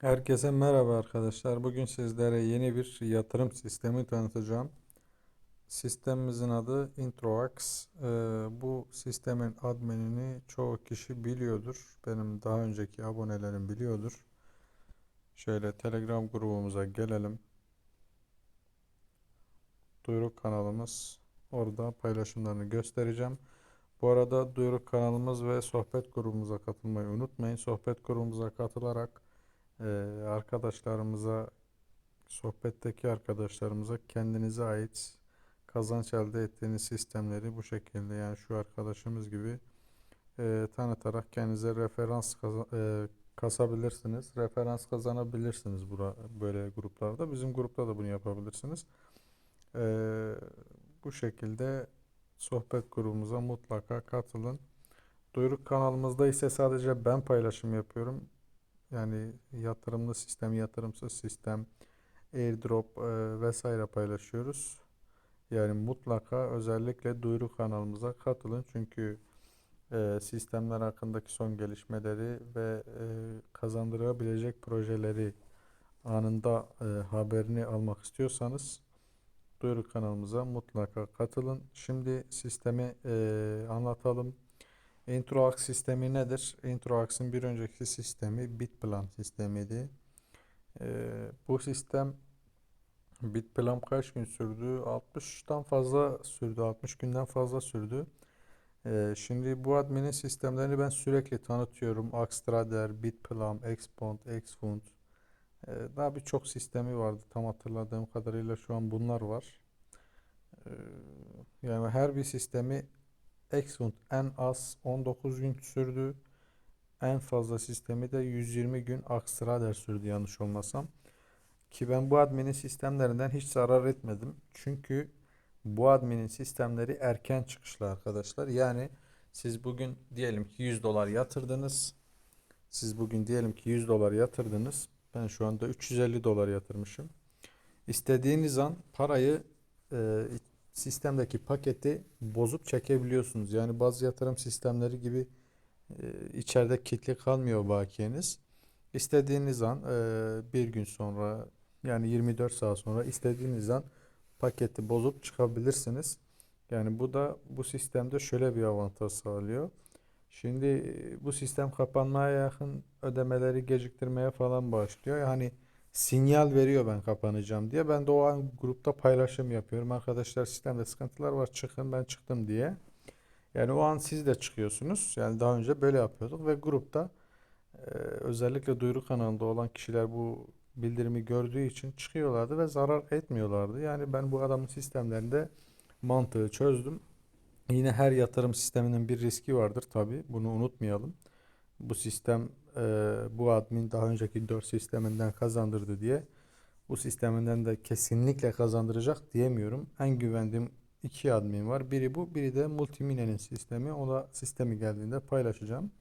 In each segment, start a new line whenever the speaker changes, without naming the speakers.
Herkese merhaba arkadaşlar. Bugün sizlere yeni bir yatırım sistemi tanıtacağım. Sistemimizin adı Introax. Ee, bu sistemin adminini çoğu kişi biliyordur. Benim daha önceki abonelerim biliyordur. Şöyle Telegram grubumuza gelelim. Duyuru kanalımız. Orada paylaşımlarını göstereceğim. Bu arada duyuru kanalımız ve sohbet grubumuza katılmayı unutmayın. Sohbet grubumuza katılarak ee, arkadaşlarımıza, sohbetteki arkadaşlarımıza kendinize ait kazanç elde ettiğiniz sistemleri bu şekilde yani şu arkadaşımız gibi e, tanıtarak kendinize referans kaza- e, kasabilirsiniz. Referans kazanabilirsiniz bura, böyle gruplarda. Bizim grupta da bunu yapabilirsiniz. Ee, bu şekilde sohbet grubumuza mutlaka katılın. Duyuru kanalımızda ise sadece ben paylaşım yapıyorum. Yani yatırımlı sistem, yatırımsız sistem, airdrop e, vesaire paylaşıyoruz. Yani mutlaka özellikle duyuru kanalımıza katılın. Çünkü e, sistemler hakkındaki son gelişmeleri ve e, kazandırabilecek projeleri anında e, haberini almak istiyorsanız duyuru kanalımıza mutlaka katılın. Şimdi sistemi e, anlatalım. Introax sistemi nedir? Introax'ın bir önceki sistemi Bitplan sistemiydi. Ee, bu sistem Bitplan kaç gün sürdü? 60'tan fazla sürdü. 60 günden fazla sürdü. Ee, şimdi bu adminin sistemlerini ben sürekli tanıtıyorum. Axtrader, Bitplan, Xpond, Xfund. Ee, daha birçok sistemi vardı. Tam hatırladığım kadarıyla şu an bunlar var. Ee, yani her bir sistemi Xfund en az 19 gün sürdü. En fazla sistemi de 120 gün Axtrader sürdü yanlış olmasam. Ki ben bu adminin sistemlerinden hiç zarar etmedim. Çünkü bu adminin sistemleri erken çıkışlı arkadaşlar. Yani siz bugün diyelim ki 100 dolar yatırdınız. Siz bugün diyelim ki 100 dolar yatırdınız. Ben şu anda 350 dolar yatırmışım. İstediğiniz an parayı e, sistemdeki paketi bozup çekebiliyorsunuz. Yani bazı yatırım sistemleri gibi e, içeride kilitli kalmıyor bakiyeniz. İstediğiniz an e, bir gün sonra yani 24 saat sonra istediğiniz an paketi bozup çıkabilirsiniz. Yani bu da bu sistemde şöyle bir avantaj sağlıyor. Şimdi e, bu sistem kapanmaya yakın ödemeleri geciktirmeye falan başlıyor. Yani sinyal veriyor ben kapanacağım diye. Ben de o an grupta paylaşım yapıyorum. Arkadaşlar sistemde sıkıntılar var çıkın ben çıktım diye. Yani o an siz de çıkıyorsunuz. Yani daha önce böyle yapıyorduk ve grupta e, özellikle duyuru kanalında olan kişiler bu bildirimi gördüğü için çıkıyorlardı ve zarar etmiyorlardı. Yani ben bu adamın sistemlerinde mantığı çözdüm. Yine her yatırım sisteminin bir riski vardır tabii. Bunu unutmayalım. Bu sistem e, bu admin daha önceki 4 sisteminden kazandırdı diye bu sisteminden de kesinlikle kazandıracak diyemiyorum. En güvendiğim iki admin var. Biri bu, biri de Multimine'nin sistemi. O da sistemi geldiğinde paylaşacağım.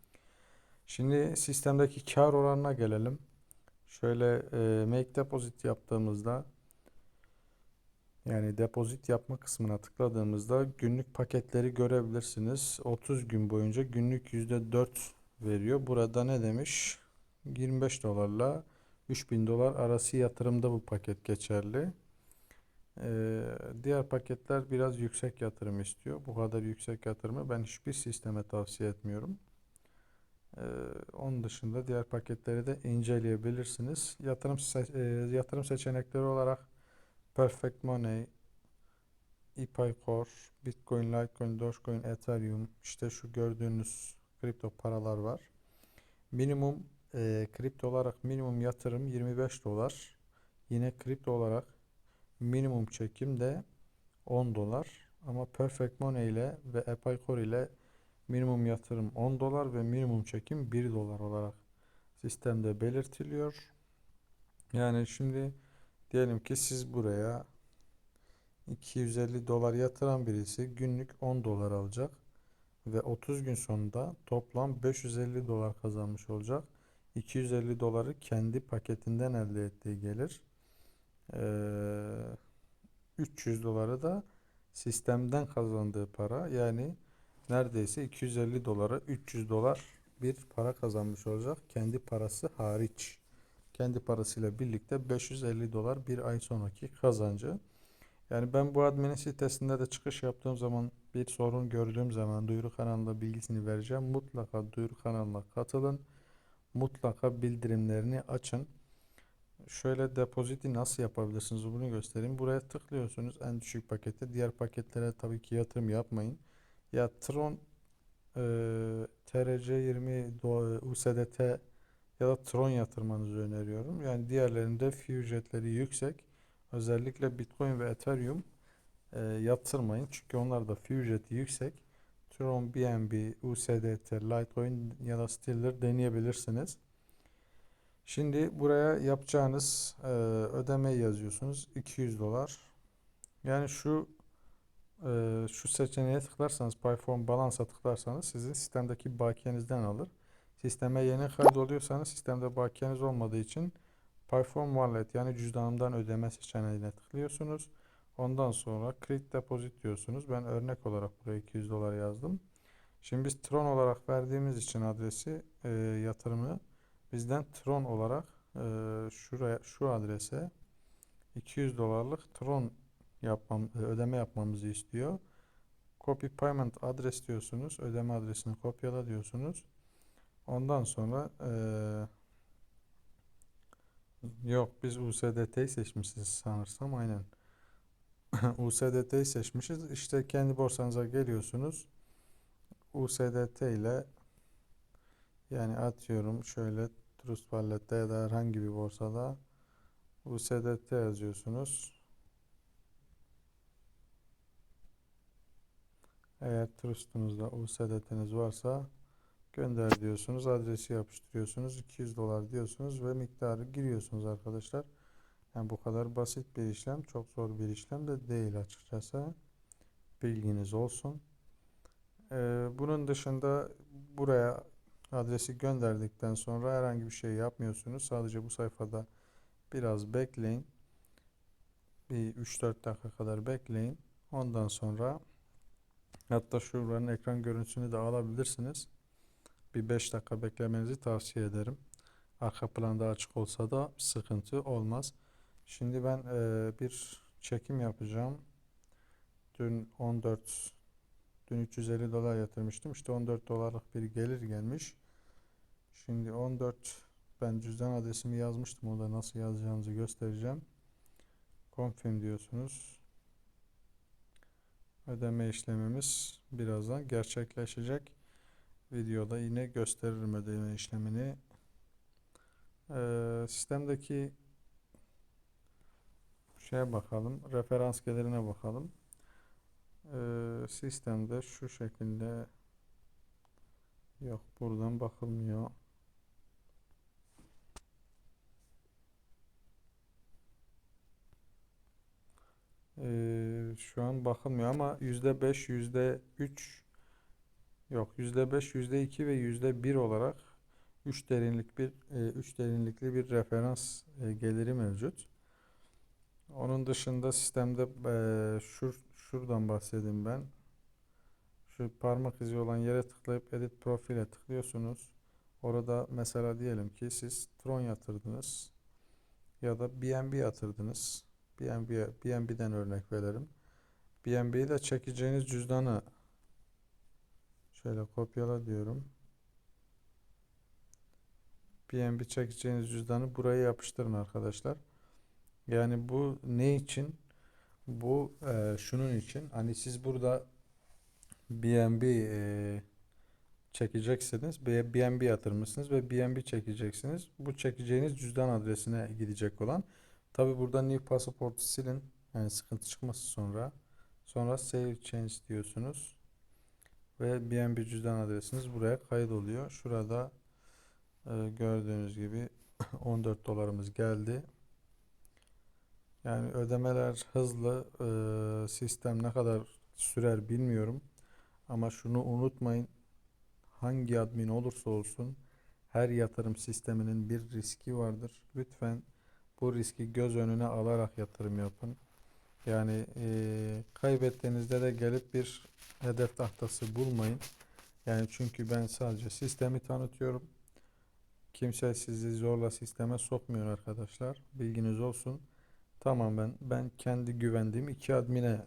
Şimdi sistemdeki kar oranına gelelim. Şöyle e, make deposit yaptığımızda yani depozit yapma kısmına tıkladığımızda günlük paketleri görebilirsiniz. 30 gün boyunca günlük %4 veriyor. Burada ne demiş? 25 dolarla 3000 dolar arası yatırımda bu paket geçerli. Ee, diğer paketler biraz yüksek yatırım istiyor. Bu kadar yüksek yatırımı ben hiçbir sisteme tavsiye etmiyorum. Ee, onun dışında diğer paketleri de inceleyebilirsiniz. Yatırım se- e, yatırım seçenekleri olarak Perfect Money, ePayCor, Bitcoin, Litecoin, Dogecoin, Ethereum, işte şu gördüğünüz kripto paralar var. Minimum e, kripto olarak minimum yatırım 25 dolar. Yine kripto olarak minimum çekim de 10 dolar. Ama Perfect Money ile ve Epicor ile minimum yatırım 10 dolar ve minimum çekim 1 dolar olarak sistemde belirtiliyor. Yani şimdi diyelim ki siz buraya 250 dolar yatıran birisi günlük 10 dolar alacak ve 30 gün sonunda toplam 550 dolar kazanmış olacak. 250 doları kendi paketinden elde ettiği gelir. Ee, 300 doları da sistemden kazandığı para. Yani neredeyse 250 dolara 300 dolar bir para kazanmış olacak. Kendi parası hariç. kendi parasıyla birlikte 550 dolar bir ay sonraki kazancı. Yani ben bu adminin sitesinde de çıkış yaptığım zaman bir sorun gördüğüm zaman duyuru kanalında bilgisini vereceğim. Mutlaka duyuru kanalına katılın. Mutlaka bildirimlerini açın. Şöyle depoziti nasıl yapabilirsiniz bunu göstereyim. Buraya tıklıyorsunuz en düşük pakette. Diğer paketlere tabii ki yatırım yapmayın. Ya Tron e, TRC20 do- USDT ya da Tron yatırmanızı öneriyorum. Yani diğerlerinde fee ücretleri yüksek. Özellikle Bitcoin ve Ethereum e, yatırmayın. Çünkü onlarda fee ücreti yüksek. Tron, BNB, USDT, Litecoin ya da Stellar deneyebilirsiniz. Şimdi buraya yapacağınız e, ödemeyi yazıyorsunuz. 200 dolar. Yani şu e, şu seçeneğe tıklarsanız Pyform Balance'a tıklarsanız sizin sistemdeki bakiyenizden alır. Sisteme yeni kaydoluyorsanız sistemde bakiyeniz olmadığı için Pyform Wallet yani cüzdanımdan ödeme seçeneğine tıklıyorsunuz. Ondan sonra Create Deposit diyorsunuz. Ben örnek olarak buraya 200 dolar yazdım. Şimdi biz Tron olarak verdiğimiz için adresi e, yatırımı bizden Tron olarak e, şuraya şu adrese 200 dolarlık Tron yapmam, e, ödeme yapmamızı istiyor. Copy Payment adres diyorsunuz. Ödeme adresini kopyala diyorsunuz. Ondan sonra e, yok biz USDT'yi seçmişiz sanırsam aynen. USDT'yi seçmişiz. İşte kendi borsanıza geliyorsunuz. USDT ile yani atıyorum şöyle Trust Wallet'te ya da herhangi bir borsada USDT yazıyorsunuz. Eğer Trust'unuzda USDT'niz varsa gönder diyorsunuz. Adresi yapıştırıyorsunuz. 200 dolar diyorsunuz ve miktarı giriyorsunuz arkadaşlar. Yani bu kadar basit bir işlem. Çok zor bir işlem de değil açıkçası. Bilginiz olsun. Ee, bunun dışında buraya adresi gönderdikten sonra herhangi bir şey yapmıyorsunuz. Sadece bu sayfada biraz bekleyin. Bir 3-4 dakika kadar bekleyin. Ondan sonra hatta şuranın ekran görüntüsünü de alabilirsiniz. Bir 5 dakika beklemenizi tavsiye ederim. Arka planda açık olsa da sıkıntı olmaz. Şimdi ben e, bir çekim yapacağım. Dün 14 dün 350 dolar yatırmıştım. İşte 14 dolarlık bir gelir gelmiş. Şimdi 14 ben cüzdan adresimi yazmıştım. Orada nasıl yazacağınızı göstereceğim. Confirm diyorsunuz. Ödeme işlemimiz birazdan gerçekleşecek. Videoda yine gösteririm ödeme işlemini. Ee, sistemdeki şeye bakalım. Referans gelirine bakalım. Ee, sistemde şu şekilde yok buradan bakılmıyor. Ee, şu an bakılmıyor ama yüzde beş, yüzde üç yok yüzde beş, yüzde iki ve yüzde bir olarak üç derinlik bir e, üç derinlikli bir referans e, geliri mevcut. Onun dışında sistemde e, şur, şuradan bahsedeyim ben. Şu parmak izi olan yere tıklayıp Edit Profile tıklıyorsunuz. Orada mesela diyelim ki siz Tron yatırdınız ya da BNB yatırdınız. BNB, BNB'den örnek verelim. BNB'yi de çekeceğiniz cüzdanı şöyle kopyala diyorum. BNB çekeceğiniz cüzdanı buraya yapıştırın arkadaşlar. Yani bu ne için? Bu e, şunun için. Hani siz burada BNB e, çekeceksiniz. BNB yatırmışsınız ve BNB çekeceksiniz. Bu çekeceğiniz cüzdan adresine gidecek olan. Tabi burada New Passport silin. Yani sıkıntı çıkması sonra. Sonra Save Change diyorsunuz. Ve BNB cüzdan adresiniz buraya kaydoluyor. Şurada e, gördüğünüz gibi 14 dolarımız geldi. Yani ödemeler hızlı. Sistem ne kadar sürer bilmiyorum. Ama şunu unutmayın. Hangi admin olursa olsun her yatırım sisteminin bir riski vardır. Lütfen bu riski göz önüne alarak yatırım yapın. Yani e, kaybettiğinizde de gelip bir hedef tahtası bulmayın. Yani çünkü ben sadece sistemi tanıtıyorum. Kimse sizi zorla sisteme sokmuyor arkadaşlar. Bilginiz olsun. Tamamen ben kendi güvendiğim iki admine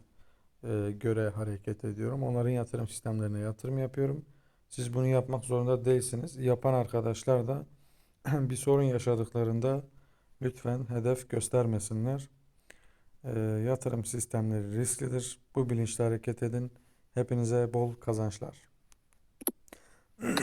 e, göre hareket ediyorum. Onların yatırım sistemlerine yatırım yapıyorum. Siz bunu yapmak zorunda değilsiniz. Yapan arkadaşlar da bir sorun yaşadıklarında lütfen hedef göstermesinler. E, yatırım sistemleri risklidir. Bu bilinçle hareket edin. Hepinize bol kazançlar.